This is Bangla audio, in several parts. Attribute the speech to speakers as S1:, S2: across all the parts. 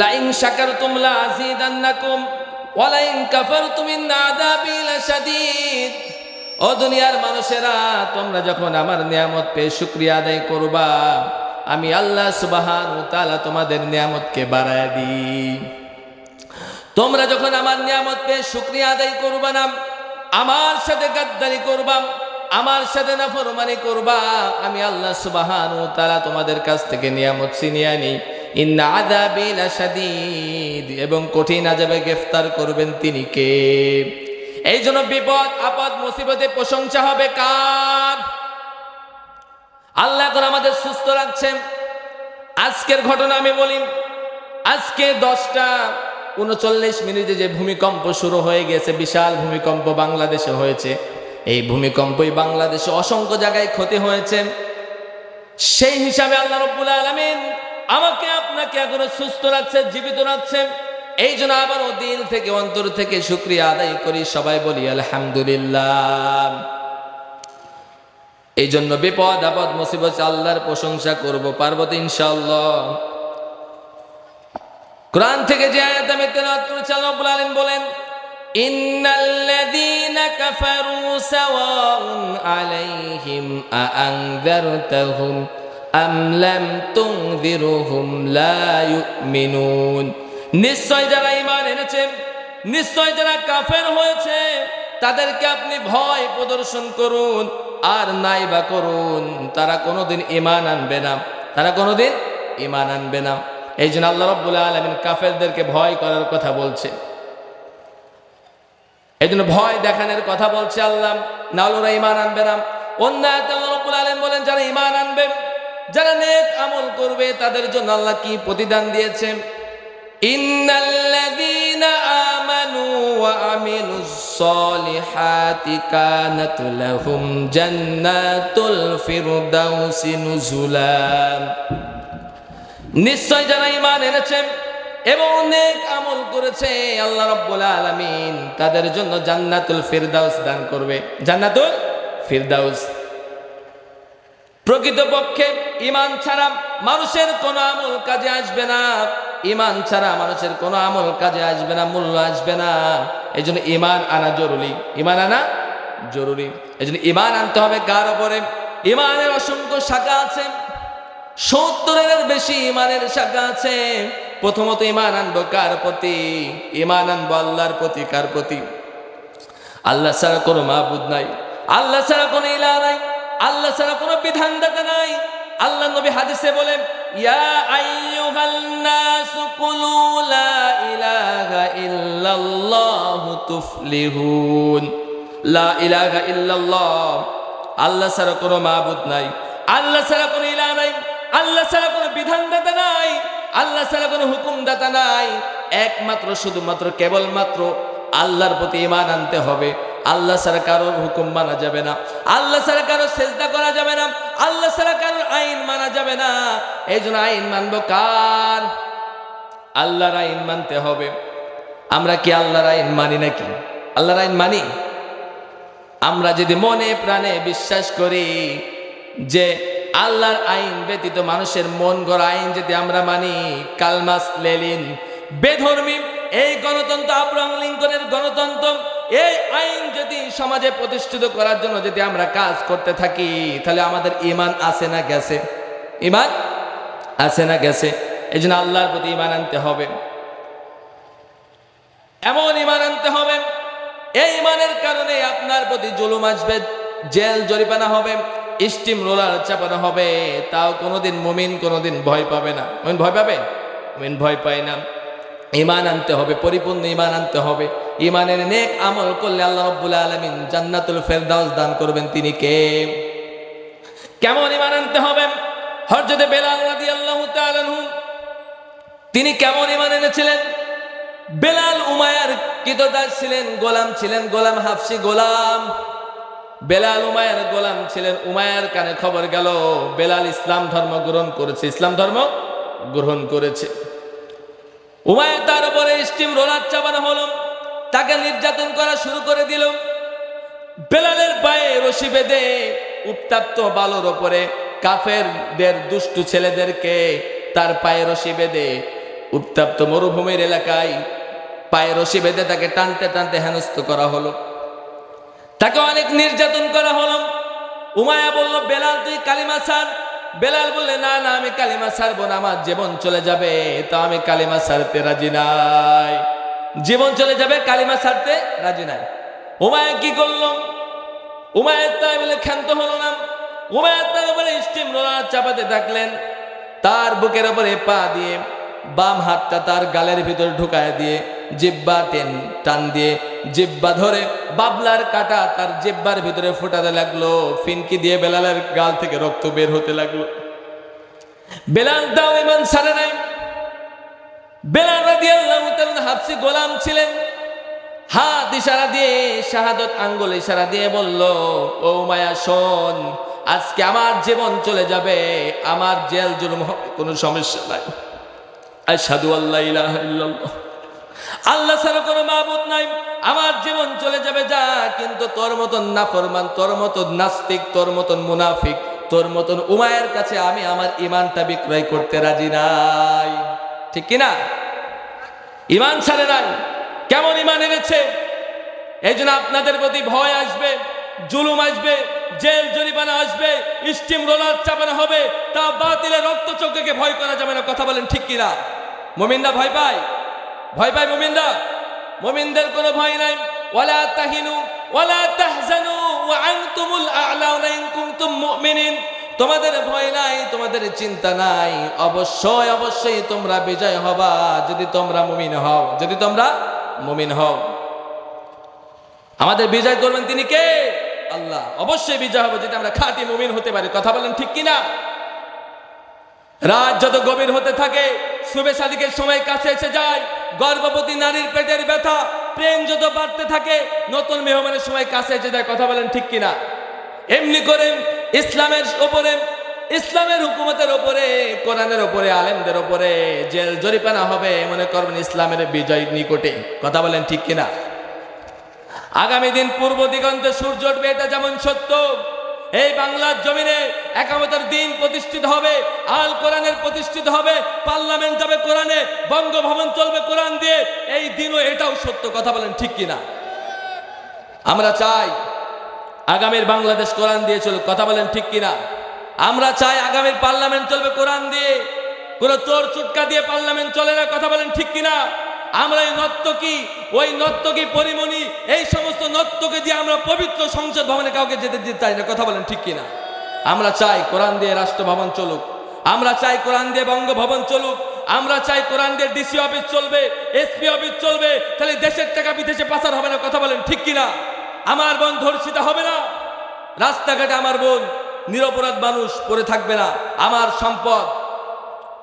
S1: লাইন শাকারতুম লা আযীদান্নাকুম ওয়া লাইন কাফারতুম ইন আযাবি লাশাদীদ। ও দুনিয়ার মানুষেরা, তোমরা যখন আমার নিয়ামত পেয়ে শুকরিয়া আদায় করবা, আমি আল্লাহ সুবহানাহু ওয়া তাআলা তোমাদের নিয়ামতকে বাড়ায় দিই। তোমরা যখন আমার নিয়ামত পেয়ে শুক্রিয়া আদায় করবা না, আমার সাথে গাদ্দারি করবা, আমার সাথে নাফরমানি করবা, আমি আল্লাহ সুবাহান তারা তোমাদের কাছ থেকে নিয়ামত ছিনিয়ে লাশাদীদ এবং কঠিন আজাবে গ্রেফতার করবেন তিনি কে? এই জন্য বিপদ, আপদ, মুসিবতে প্রশংসা হবে কার? আল্লাহ এখন আমাদের সুস্থ রাখছেন। আজকের ঘটনা আমি বলি, আজকে দশটা উনচল্লিশ মিনিটে যে ভূমিকম্প শুরু হয়ে গেছে, বিশাল ভূমিকম্প বাংলাদেশে হয়েছে। এই ভূমিকম্পই বাংলাদেশে অসংখ্য জায়গায় ক্ষতি হয়েছে। সেই হিসাবে আল্লাহ রব্বুল আলমিন আমাকে আপনাকে এখনও সুস্থ রাখছে, জীবিত রাখছে। এই জন্য আবারও দিল থেকে, অন্তর থেকে শুক্রিয়া আদায় করি। সবাই বলি, আলহামদুলিল্লাহ। এই জন্য বিপদ, আপদ, মুসিবত আল্লাহর প্রশংসা করব পার্বত ইনশাআল্লাহ। কোরআন থেকে যে আয়াত আমি তেলাওয়াত করেছি, আল্লাহ রাব্বুল আলামিন বলেন, ইন্নাল্লাযীনা কাফারু সাওয়াউন আলাইহিম আআনযারতাহুম। আম লাম তুনযিরুহুম লা ইউমিনুন নিশ্চয় যারা ঈমান এনেছে, নিশ্চয় যারা কাফের হয়েছে, তাদেরকে আপনি ভয় প্রদর্শন করুন, আর নাই বা করুন। তারা কোনোদিন ঈমান আনবে না, তারা কোনোদিন ঈমান আনবে না। এই জন্য আল্লাহ রব্বুল আলমিন কাফেরদেরকে ভয় করার কথা বলছে। এই জন্য ভয় দেখানোর কথা বলছে আল্লাহ নাহলে ওরা ইমান আনবে না। অন্য আল্লাহ রব্বুল আলম বলেন, যারা ইমান আনবে যারা নেক আমল করবে, তাদের জন্য আল্লাহ কি প্রতিদান দিয়েছেন ইন্নাল্লাযীনা আমানু জান্নাতুল নিশ্চয় যারা এনেছেন এবং অনেক আমল করেছে, আল্লাহ রব্বুল আলামিন তাদের জন্য জান্নাতুল ফিরদাউস দান করবে। জান্নাতুল ফিরদাউস। প্রকৃতপক্ষে ইমান ছাড়া মানুষের কোনো আমল কাজে আসবে না। ইমান ছাড়া মানুষের কোনো আমল কাজে আসবে না, মূল্য আসবে না। এই জন্য ইমান আনা জরুরি। ইমান আনা জরুরি। এই জন্য ইমান আনতে হবে কার ওপরে ইমানের অসংখ্য শাখা আছে। সত্তরের বেশি ইমানের শাখা আছে। প্রথমত ইমান আনব কার প্রতি? ইমান আনব আল্লাহর প্রতি কার প্রতি? আল্লাহ ছাড়া কোনো মাহবুদ নাই। আল্লাহ ছাড়া কোনো ইলা নাই। আল্লাহ ছাড়া কোনো বিধানদাতা নাই। আল্লাহ নবী হাদিসে বলেন, ইয়া আইয়ুহাল নাস কুলু লা ইলাহা ইল্লাল্লাহু তুফলিহুন। লা ইলাহা ইল্লাল্লাহ। আল্লাহ ছাড়া কোনো মাহবুদ নাই। আল্লাহ ছাড়া কোনো ইলা নাই। আল্লাহ ছাড়া কোনো বিধানদাতা নাই। আল্লাহ ছাড়া কোনো হুকুমদাতা নাই। একমাত্র, শুধুমাত্র, কেবলমাত্র আল্লাহর প্রতি ইমান আনতে হবে। আল্লাহ ছাড়া কারোর হুকুম মানা যাবে না। আল্লাহ ছাড়া কারোর সেজদা করা যাবে না। আল্লাহ ছাড়া কারোর আইন মানা যাবে না। এই জন্য আইন মানবো কার? আল্লাহর আইন মানতে হবে। আমরা কি আল্লাহর আইন মানি নাকি? আল্লাহর আইন মানি? আমরা যদি মনে প্রাণে বিশ্বাস করি যে আল্লাহর আইন ব্যতীত মানুষের মন গড়া আইন যদি আমরা মানি, কালমাস লেলিন বেধর্মী, এই গণতন্ত্র আব্রাহাম লিঙ্কনের গণতন্ত্র, এই আইন যদি সমাজে প্রতিষ্ঠিত করার জন্য যদি আমরা কাজ করতে থাকি, তাহলে আমাদের ইমান আসে না গেছে? ইমান আসে না গেছে? এই জন্য আল্লাহর প্রতি ইমান আনতে হবে। এমন ইমান আনতে হবে, এই ইমানের কারণে আপনার প্রতি জুলুম আসবে, জেল জরিপানা হবে, স্টিম রোলার চাপানো হবে, তাও কোনোদিন মুমিন কোনোদিন ভয় পাবে না। মুমিন ভয় পাবে? মুমিন ভয় পায় না। ইমান আনতে হবে, পরিপূর্ণ ইমান আনতে হবে। ইমানের নেক আমল করলে আল্লাহ রব্বুল আলমিন জান্নাতুল ফেরদাউস দান করবেন। তিনি কে? কেমন ইমান আনতে হবে? হরজতে বেলাল আনহু, তিনি কেমন ইমান এনেছিলেন? বেলাল উমায়ার কিতদাস ছিলেন, গোলাম ছিলেন, গোলাম হাফসি গোলাম। বেলাল উমায়ের গোলাম ছিলেন উমায়ের কানে খবর গেল, বেলাল ইসলাম ধর্ম গ্রহণ করেছে, ইসলাম ধর্ম গ্রহণ করেছে। উমায়ের তার উপরে স্টিম রোলার চাপানো হলো, তাকে নির্যাতন করা শুরু করে দিল। বেলালের পায়ে রশি বেঁধে উত্তাপ্ত বালুর ওপরে কাফেরদের দুষ্টু ছেলেদেরকে তার পায়ে রশি বেঁধে উত্তাপ্ত মরুভূমির এলাকায় পায়ে রশি বেঁধে তাকে টানতে টানতে হেনস্থ করা হলো। তাকে অনেক নির্যাতন করা হলো। উমায়া বলল, বেলাল, তুই কালিমা ছাড়। বেলাল বললে, না না, আমি কালিমা ছাড়বো না, আমার জীবন চলে যাবে। তো আমি কালিমা ছাড়তে রাজি নাই। জীবন চলে যাবে, কালিমা ছাড়তে রাজি নাই। উমায়া কি করল? উমায়ের তাই বলে ক্ষান্ত হলো না। উমায়ের তাই বলে স্টিম রোলার চাপাতে থাকলেন। তার বুকের ওপরে পা দিয়ে বাম হাতটা তার গালের ভিতর ঢুকায় দিয়ে জিব্বা টেন, টান দিয়ে জিব্বা ধরে বাবলার কাটা তার জিব্বার ভিতরে ফোটাতে লাগল। ফিনকি দিয়ে বেলালের গাল থেকে রক্ত বের হতে লাগল। বেলাল দাও ইমান ছাড়ে নাই। গোলাম ছিলেন। দিয়ে, শাহাদত আঙ্গুল দিয়ে বলল, ও মায়া, শোন, আজকে আমার জীবন চলে যাবে, আমার জেল জুলুম হবে, কোনো সমস্যা নাই। আশহাদু আল্লাহ আল্লাহ ছাড়া কোনো মাবুদ নাই। আমার জীবন চলে যাবে যা, কিন্তু তোর মতন নাফরমান, তোর মতন নাস্তিক, তোর মতন মুনাফিক, তোর মতন উমায়ের কাছে আমি আমার ইমানটা বিক্রয় করতে রাজি নাই। ঠিক কিনা? ইমান ছাড়ে নাই। কেমন ইমান এনেছে? এই জন্য আপনাদের প্রতি ভয় আসবে, জুলুম আসবে, জেল, জরিমানা আসবে, স্টিম রোলার চাপানো হবে, তা বাতিলে রক্ত চোখকে ভয় করা যাবে না। কথা বলেন ঠিক কিনা? মোমিন্দা ভয় পায়? ভয় পায় মোমিন্দা মোমিনদের কোনো ভয় নাই। ওয়ালা তাহিনু, ওয়ালা তাহজানু, ওয়া আনতুমুল আ'লাউনা ইন কুনতুম মুমিনিন। তোমাদের ভয় নাই, তোমাদের চিন্তা নাই। অবশ্যই অবশ্যই তোমরা বিজয় হবা যদি তোমরা মুমিন হও। যদি তোমরা মুমিন হও। আমাদের বিজয় করবেন তিনি কে? আল্লাহ। অবশ্যই বিজয় হবে যদি আমরা খাঁটি মুমিন হতে পারি। কথা বলেন ঠিক কিনা? রাত যত গভীর হতে থাকে শুভে সাদিকের সময় কাছে এসে যায়। গর্ভবতী নারীর পেটের ব্যথা, প্রেম যত বাড়তে থাকে, নতুন মেহমানের সময় কাছে এসে যায়, কথা বলেন ঠিক কিনা? এমনি করে ইসলামের ওপরে, ইসলামের হুকুমতের ওপরে, কোরআনের ওপরে, আলেমদের ওপরে জেল জরিপানা হবে, মনে করবেন ইসলামের বিজয় নিকটে। কথা বলেন ঠিক কিনা? আগামী দিন পূর্ব দিগন্তে সূর্য উঠবে, এটা যেমন সত্য এই বাংলার জমিনে একামতের দিন প্রতিষ্ঠিত হবে, আল কোরআনের প্রতিষ্ঠিত হবে, পার্লামেন্ট যাবে কোরআনে, বঙ্গভবন চলবে কোরআন দিয়ে, এই দিনও এটাও সত্য কথা বলেন ঠিক কিনা? আমরা চাই আগামীর বাংলাদেশ কোরআন দিয়ে চলুক, কথা বলেন ঠিক কিনা? আমরা চাই আগামীর পার্লামেন্ট চলবে কোরআন দিয়ে, কোনো চোর চুটকা দিয়ে পার্লামেন্ট চলে না, কথা বলেন ঠিক কিনা? আমরা এই নর্তকী, ওই নর্তকী পরিমণি, এই সমস্ত নর্তকে দিয়ে আমরা পবিত্র সংসদ ভবনে কাউকে যেতে দিতে চাই না। কথা বলেন ঠিক কিনা? আমরা চাই কোরআন দিয়ে রাষ্ট্র ভবন চলুক। আমরা চাই কোরআন দিয়ে বঙ্গভবন চলুক। আমরা চাই কোরআন দিয়ে ডিসি অফিস চলবে, এসপি অফিস চলবে। তাহলে দেশের টাকা বিদেশে পাচার হবে না, কথা বলেন ঠিক কিনা? আমার বোন ধর্ষিত হবে না। রাস্তাঘাটে আমার বোন নিরপরাধ মানুষ পড়ে থাকবে না। আমার সম্পদ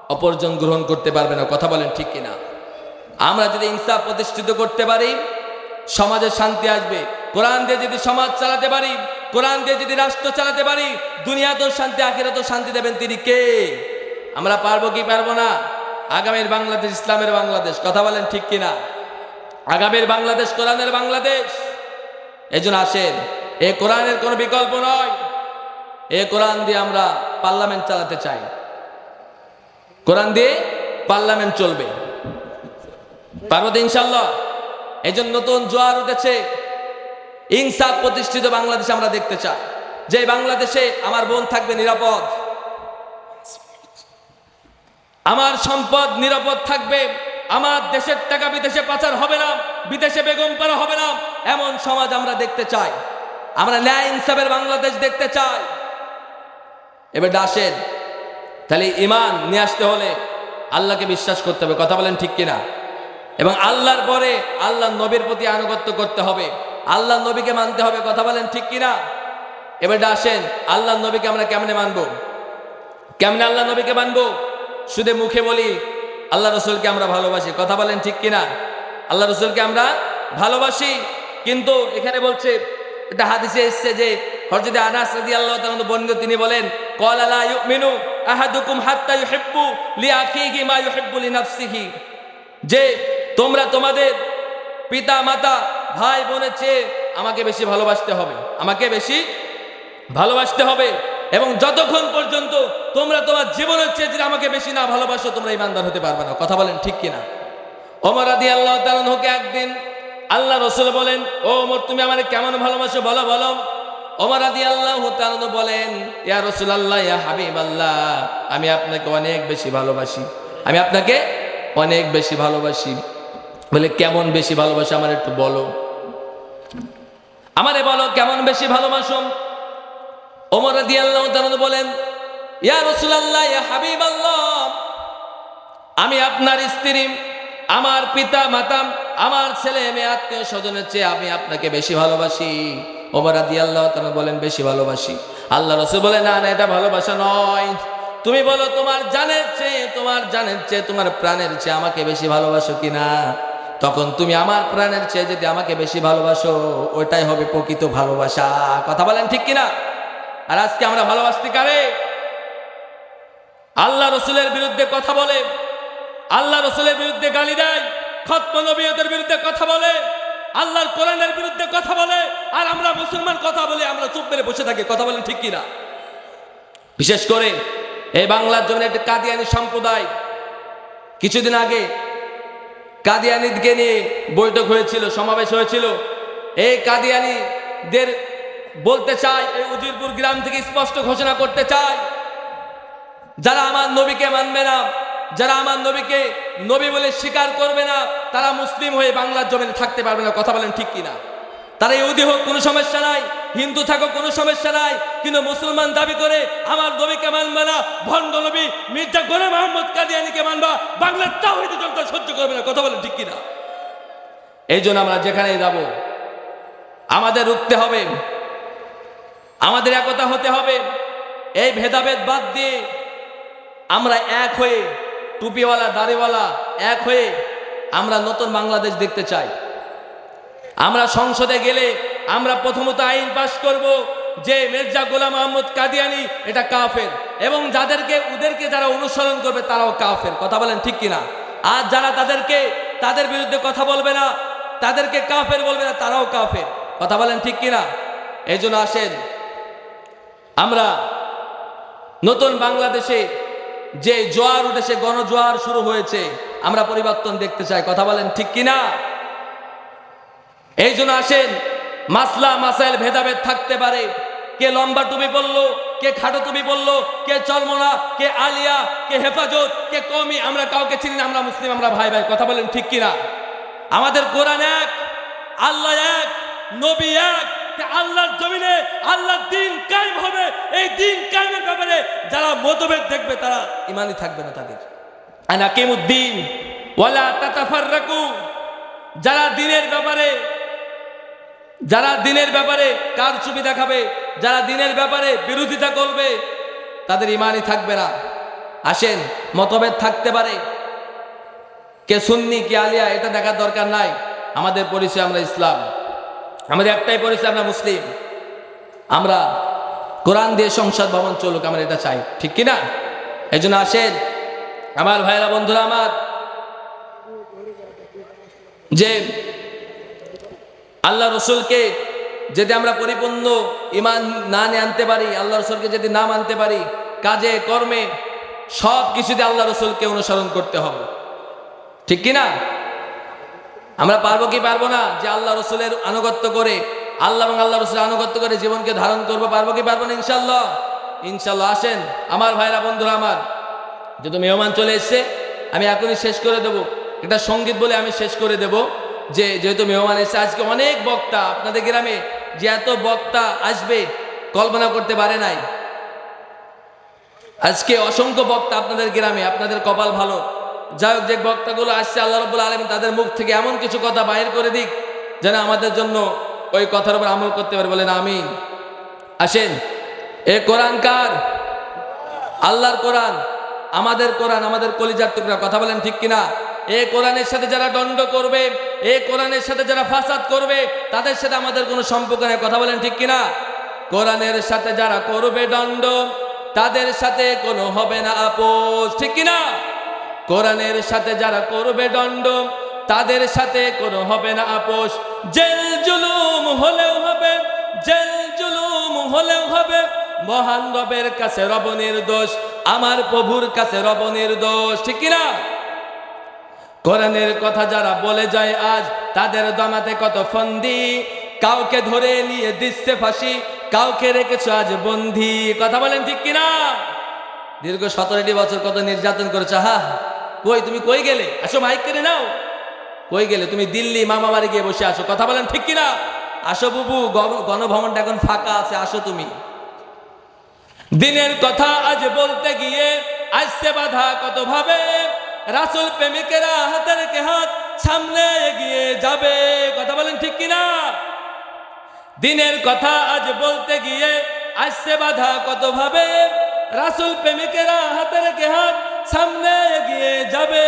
S1: অপরজন গ্রহণ করতে পারবে না, কথা বলেন ঠিক কিনা? আমরা যদি ইনসাফ প্রতিষ্ঠিত করতে পারি, সমাজে শান্তি আসবে। কোরআন দিয়ে যদি সমাজ চালাতে পারি, কোরআন দিয়ে যদি রাষ্ট্র চালাতে পারি, দুনিয়াতেও শান্তি, আখেরাতেও শান্তি দেবেন তিনি কে? আমরা পারব কি পারব না? আগামীর বাংলাদেশ ইসলামের বাংলাদেশ, কথা বলেন ঠিক কিনা? আগামীর বাংলাদেশ কোরআনের বাংলাদেশ। এই জন্য আসেন, এ কোরআনের কোনো বিকল্প নয়। এ কোরআন দিয়ে আমরা পার্লামেন্ট চালাতে চাই। কোরআন দিয়ে পার্লামেন্ট চলবে। পার্বত ইনশাল্লাহ এই জন্য নতুন জোয়ার উঠেছে। ইনসাফ প্রতিষ্ঠিত বাংলাদেশ আমরা দেখতে চাই। যে বাংলাদেশে আমার বোন থাকবে নিরাপদ। আমার সম্পদ নিরাপদ থাকবে। আমার দেশের টাকা বিদেশে পাচার হবে না। বিদেশে বেগম পারা হবে না। এমন সমাজ আমরা দেখতে চাই। আমরা ন্যায় ইনসাফের বাংলাদেশ দেখতে চাই। এবার আসেন। তাহলে ইমান নিয়ে আসতে হলে আল্লাহকে বিশ্বাস করতে হবে। কথা বলেন ঠিক কিনা? এবং আল্লাহর পরে আল্লাহ নবীর প্রতি আনুগত্য করতে হবে। আল্লাহ নবীকে মানতে হবে, কথা বলেন ঠিক কিনা? এবার আসেন আল্লাহ নবীকে আমরা কেমনে মানব? কেমনে আল্লাহ নবীকে মানব? শুধু মুখে বলি, আল্লাহ রসুলকে আমরা ভালোবাসি, কথা বলেন ঠিক কিনা? আল্লাহ রসুলকে আমরা ভালোবাসি, কিন্তু এখানে বলছে এটা হাদিসে এসছে যে হরজত আনাস রাদিয়াল্লাহু তাআলা বর্ণিত, তিনি বলেন, ক্বালা লা ইউমিনু আহাদুকুম হাত্তা ইউহিব্বু লিআখিহি মা ইউহিব্বু লিনাফসিহি। যে তোমরা তোমাদের পিতা, মাতা, ভাই, বোনের চেয়ে আমাকে বেশি ভালোবাসতে হবে। আমাকে বেশি ভালোবাসতে হবে। এবং যতক্ষণ পর্যন্ত তোমরা তোমার জীবনের চেয়ে যদি আমাকে বেশি না ভালোবাসো, তোমরা ইমানদার হতে পারবে না। কথা বলেন ঠিক কিনা? ওমর আদি আল্লাহ তালকে একদিন আল্লাহ রসুল বলেন, ও ওমর, তুমি আমার কেমন ভালোবাসো? বলো বলো। ওমর আদি আল্লাহ বলেন, ইয়া রসুল আল্লাহ ইয়া হাবিব আল্লাহ আমি আপনাকে অনেক বেশি ভালোবাসি। আমি আপনাকে অনেক বেশি ভালোবাসি। বলে, কেমন বেশি ভালোবাসো আমার একটু বলো। আমারে বলো, কেমন বেশি ভালোবাসো? ওমর রাদি আল্লাহ বলেন, ইয়া রসুল আল্লাহ ইয়া হাবিব আল্লাহ আমি আপনার স্ত্রী, আমার পিতা মাতা, আমার ছেলে মেয়ে, আত্মীয় স্বজনের চেয়ে আমি আপনাকে বেশি ভালোবাসি। ওমর রাদি আল্লাহ তাআলা বলেন, বেশি ভালোবাসি। আল্লাহ রসুল বলে, না না, এটা ভালোবাসা নয়। তুমি বলো, তোমার জানের চেয়ে, তোমার জানের চেয়ে, তোমার প্রাণের চেয়ে আমাকে বেশি ভালোবাসো কিনা? তখন তুমি আমার প্রাণের চেয়ে যদি আমাকে বেশি ভালোবাসো ওইটাই হবে প্রকৃত ভালোবাসা। কথা বলেন ঠিক কিনা? আর আজকে আমরা ভালোবাসতে কারে? আল্লাহ রসুলের বিরুদ্ধে কথা বলে। আল্লাহ রসুলের বিরুদ্ধে গালি দেয়। খতম নবীয়দের বিরুদ্ধে কথা বলে। আল্লাহর কোরআনের বিরুদ্ধে কথা বলে। আর আমরা মুসলমান কথা বলে, আমরা চুপ মেরে বসে থাকি। কথা বলেন ঠিক কিনা? বিশেষ করে এই বাংলার জন্য একটা কাদিয়ানি সম্প্রদায়, কিছুদিন আগে কাদিয়ানিদকে নিয়ে বৈঠক হয়েছিল, সমাবেশ হয়েছিল। এই কাদিয়ানিদের বলতে চাই, এই উজিরপুর গ্রাম থেকে স্পষ্ট ঘোষণা করতে চাই, যারা আমার নবীকে মানবে না, যারা আমার নবীকে নবী বলে স্বীকার করবে না, তারা মুসলিম হয়ে বাংলার জমিনে থাকতে পারবে না, কথা বলেন ঠিক কিনা? তারা ইহুদি হোক, কোনো সমস্যা নাই, হিন্দু থাকুক, কোনো সমস্যা নাই কিন্তু মুসলমান দাবি করে, আমার নবীকে মানবে না, ভণ্ড নবী মির্জা গোলাম মোহাম্মদ কাদিয়ানিকে মানবা, বাংলার তাওহিদ জনতা সহ্য করবে না। কথা বলে ঠিক কিনা? এই জন্য আমরা যেখানে যাব, আমাদের রুখতে হবে, আমাদের একতা হতে হবে। এই ভেদাভেদ বাদ দিয়ে আমরা এক হয়ে, টুপিওয়ালা, দাড়িওয়ালা এক হয়ে আমরা নতুন বাংলাদেশ দেখতে চাই। আমরা সংসদে গেলে আমরা প্রথমত আইন পাশ করব যে মির্জা গোলাম মোহাম্মদ কাদিয়ানি, এটা কাফের। এবং যাদেরকে, ওদেরকে যারা অনুসরণ করবে, তারাও কাফের। কথা বলেন ঠিক কিনা? আর যারা তাদেরকে, তাদের বিরুদ্ধে কথা বলবে না, তাদেরকে কাফের বলবে না, তারাও কাফের। কথা বলেন ঠিক কিনা? এই জন্য আসেন। আমরা নতুন বাংলাদেশে যে জোয়ার উঠেছে গণজোয়ার শুরু হয়েছে। আমরা পরিবর্তন দেখতে চাই। কথা বলেন ঠিক কিনা? এই জন্য আসেন। মাসলা, মাসাইল ভেদাভেদ থাকতে পারে। কে লম্বা টুপি বলল কে খাটো টুপি বলল কে চর্মনা, কে আলিয়া, কে হেফাজত, কে কমি আমরা কাউকে চিনি না, আমরা মুসলিম, আমরা ভাই ভাই, কথা বলেন ঠিক কিনা? আমাদের কোরআন এক, আল্লাহ এক, নবী এক আল্লাহর জমিনে আল্লাহর দিন কায়েম হবে। এই দিন কায়েমের ব্যাপারে যারা মতভেদ দেখবে, তারা ইমানই থাকবে না তাদের। আনাকিমুদ্দিন ওয়ালা তাতাফাররাকু, যারা দিনের ব্যাপারে যারা দিনের ব্যাপারে কার ছবি দেখাবে, যারা দিনের ব্যাপারে বিরোধিতা করবে, তাদের ইমানই থাকবে না। আসেন, মতভেদ থাকতে পারে। কে সুন্নি, কে আলিয়া, এটা দেখার দরকার নাই। আমাদের পরিচয় আমরা ইসলাম। আমাদের একটাই পরিচয়, আমরা মুসলিম। আমরা কোরআন দিয়ে সংসদ ভবন চলুক, আমরা এটা চাই। ঠিক কি না এই জন্য আসেন, আমার ভাইরা বন্ধুরা আমার, যে আল্লাহ রসুলকে যদি আমরা পরিপূর্ণ ইমান না নিয়ে আনতে পারি, আল্লাহ রসুলকে যদি না মানতে পারি, কাজে, কর্মে সব কিছুতে আল্লাহ রসুলকে অনুসরণ করতে হবে। ঠিক কি না আমরা পারব কি পারব না? যে আল্লাহ রসুলের আনুগত্য করে, আল্লাহ এবং আল্লাহ রসুলের আনুগত্য করে জীবনকে ধারণ করব, পারব কি পারব না? ইনশাল্লাহ ইনশাল্লাহ আসেন। আমার ভাইরা, বন্ধুরা আমার, যেহেতু মেহমান চলে এসছে, আমি এখনই শেষ করে দেব। এটা সংগীত বলে আমি শেষ করে দেব। যে যেহেতু মেহমান এসছে, আজকে অনেক বক্তা আপনাদের গ্রামে যে এত বক্তা আসবে, কল্পনা করতে পারে নাই। আজকে অসংখ্য বক্তা আপনাদের গ্রামে, আপনাদের কপাল ভালো। যাই হোক, যে বক্তাগুলো আসছে, আল্লাহ রব্বুল আলম তাদের মুখ থেকে এমন কিছু কথা বাইর করে দিক, যেন আমাদের জন্য ওই কথার উপর আমল করতে পারে। বলেন, আমিন। আসেন। এ কোরআন কার? আল্লাহর কোরআন, আমাদের কোরআন, আমাদের কলিজার টুকরা। কথা বলেন ঠিক কিনা? এ কোরআনের সাথে যারা দণ্ড করবে, এ কোরআনের সাথে যারা ফাসাদ করবে, তাদের সাথে আমাদের কোনো সম্পর্ক নেই। কথা বলেন ঠিক কিনা? কোরআনের সাথে যারা করবে দণ্ড, তাদের সাথে কোনো হবে না আপোষ। ঠিক কিনা? কোরআনের সাথে যারা করবে দণ্ড, তাদের সাথে কোনো হবে না আপোষ। জেল জুলুম হলেও হবে, জেল জুলুম হলেও হবে। মহান রবের কাছে রবনের দোষ আমার প্রভুর কাছে রবনের দোষ ঠিক কিনা? কোরআনের কথা যারা বলে যায় আজ, তাদের দমাতে কত ফন্দি। কাউকে ধরে নিয়ে দিচ্ছে ফাঁসি, কাউকে রেখেছো আজ বন্দি। কথা বলেন ঠিক কিনা? দীর্ঘ সতেরোটি বছর কত নির্যাতন করেছে হা কই, তুমি কই গেলে? আসো মাইক কেড়ে নাও। কই গেলে? তুমি দিল্লি মামা বাড়ি গিয়ে বসে আছো। কথা বলেন ঠিক কিনা? আসো বুবু গণ- গণভবনটা এখন ফাঁকা আছে, আসো তুমি। দিনের কথা আজ বলতে গিয়ে আসছে বাধা কত ভাবে রাসুল প্রেমিকেরা হাতের কে হাত সামনে এগিয়ে যাবে। কথা বলেন ঠিক কিনা? দিনের কথা আজ বলতে গিয়ে আসছে বাধা কত ভাবে রাসুল প্রেমিকেরা হাতের কে হাত সামনে এগিয়ে যাবে।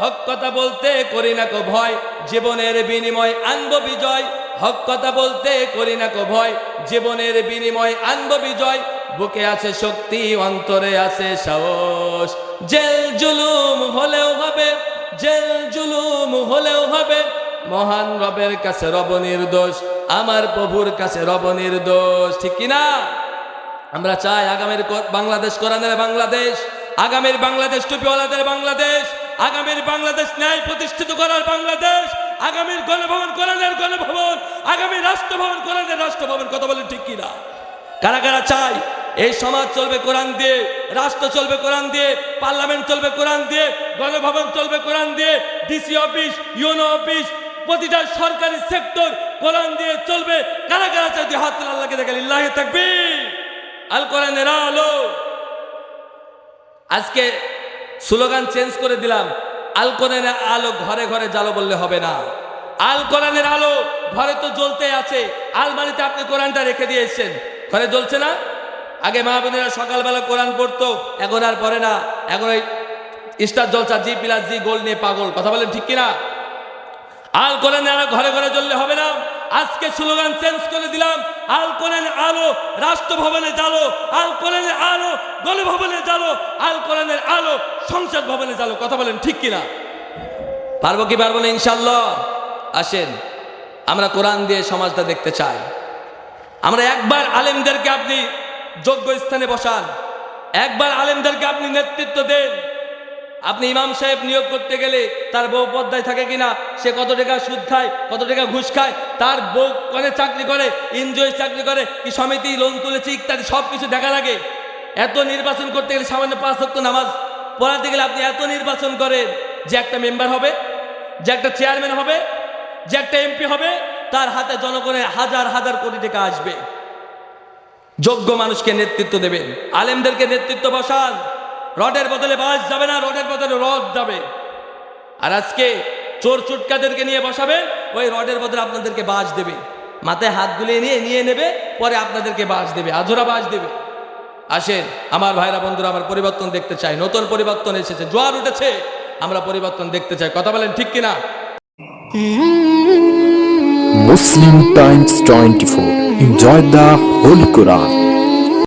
S1: হক কথা বলতে করি না কো ভয়, জীবনের বিনিময় আনব বিজয়। হক কথা বলতে করি না কো ভয়, জীবনের বিনিময় আনব বিজয়। বুকে আছে শক্তি, অন্তরে আছে সাহস। জেল জুলুম হলেও হবে, জেল জুলুম হলেও হবে। মহান রবের কাছে রব নির্দোষ, আমার প্রভুর কাছে রব নির্দোষ, ঠিক কিনা আমরা চাই আগামীর বাংলাদেশ কোরআনের বাংলাদেশ, আগামীর বাংলাদেশ টুপিওয়ালাদের বাংলাদেশ, আগামীর বাংলাদেশ ন্যায় প্রতিষ্ঠিত করার বাংলাদেশ, আগামীর গণভবন কোরআনের গণভবন, আগামী রাষ্ট্রভবন কোরআনের রাষ্ট্রভবন, কথা বলেন ঠিক কিনা কারা কারা চাই? এই সমাজ চলবে কোরআন দিয়ে, রাষ্ট্র চলবে কোরআন দিয়ে, পার্লামেন্ট চলবে কোরআন দিয়ে, গণভবন চলবে কোরআন দিয়ে ডিসি অফিস ইউনো অফিস প্রতিটা সরকারি সেক্টর কোরআন দিয়ে চলবে। কারা কারা চাই হাত আল্লাহকে দেখে লিল্লাহি তাকবীর? আল কোরআনের আলো। আজকে স্লোগান চেঞ্জ করে দিলাম, আল কোরআনের আলো ঘরে ঘরে জ্বালো বললে হবে না। আল কোরআনের আলো ঘরে তো জ্বলতে আছে, আলমারিতে আপনি কোরআনটা রেখে দিয়েছেন, ঘরে জ্বলছে না? আগে মা বোনেরা সকালবেলা কোরআন পড়তো, এখন আর পড়ে না। এখন ওই স্টার জলসা, জি প্লাস জি গোল নিয়ে পাগল। কথা বলেন ঠিক কিনা? আল কোরআন আলো ঘরে ঘরে জ্বললে হবে না? আজকে স্লোগান চেঞ্জ করে দিলাম। আল কোরআন আলো, রাষ্ট্রভবনে জ্বালো। আল কোরআনের আলো, গণভবনে জ্বালো। আল কোরআনের আলো, সংসদ ভবনে জ্বালো। কথা বলেন ঠিক কিনা? পারব কি পারব না ইনশাল্লাহ আসেন, আমরা কোরআন দিয়ে সমাজটা দেখতে চাই। আমরা একবার আলেমদেরকে আপনি যোগ্য স্থানে বসান। একবার আলেমদেরকে আপনি নেতৃত্ব দেন। আপনি ইমাম সাহেব নিয়োগ করতে গেলে তার বউ পদ্মায় থাকে কিনা, সে কত টাকা সুদ খায়, কত টাকা ঘুষ খায়, তার বউ কনে চাকরি করে এনজয় চাকরি করে, কি সমিতি লোন তুলেছে ইত্যাদি সব কিছু দেখা লাগে। এত নির্বাচন করতে গেলে সামান্য পাঁচ হক্ত নামাজ পড়াতে গেলে আপনি এত নির্বাচন করেন যে একটা মেম্বার হবে, যে একটা চেয়ারম্যান হবে, যে একটা এমপি হবে, তার হাতে জনগণের হাজার হাজার কোটি টাকা আসবে। যোগ্য মানুষকে নেতৃত্ব দেবেন আলেমদেরকে নেতৃত্ব বসান। রডের বদলে বাস যাবে না, রডের বদলে রড যাবে। আর আজকে চোর চুটকাদেরকে নিয়ে বসাবেন ওই রডের বদলে আপনাদেরকে বাস দেবে। মাথায় হাত গুলিয়ে নিয়ে নিয়ে নেবে, পরে আপনাদেরকে বাস দেবে আধুরা বাস দেবে। আসেন, আমার ভাইরা বন্ধুরা, আমার পরিবর্তন দেখতে চাই। নতুন পরিবর্তন এসেছে, জোয়ার উঠেছে। আমরা পরিবর্তন দেখতে চাই। কথা বলেন ঠিক কিনা?
S2: Muslim Times 24. Enjoy the Holy Quran.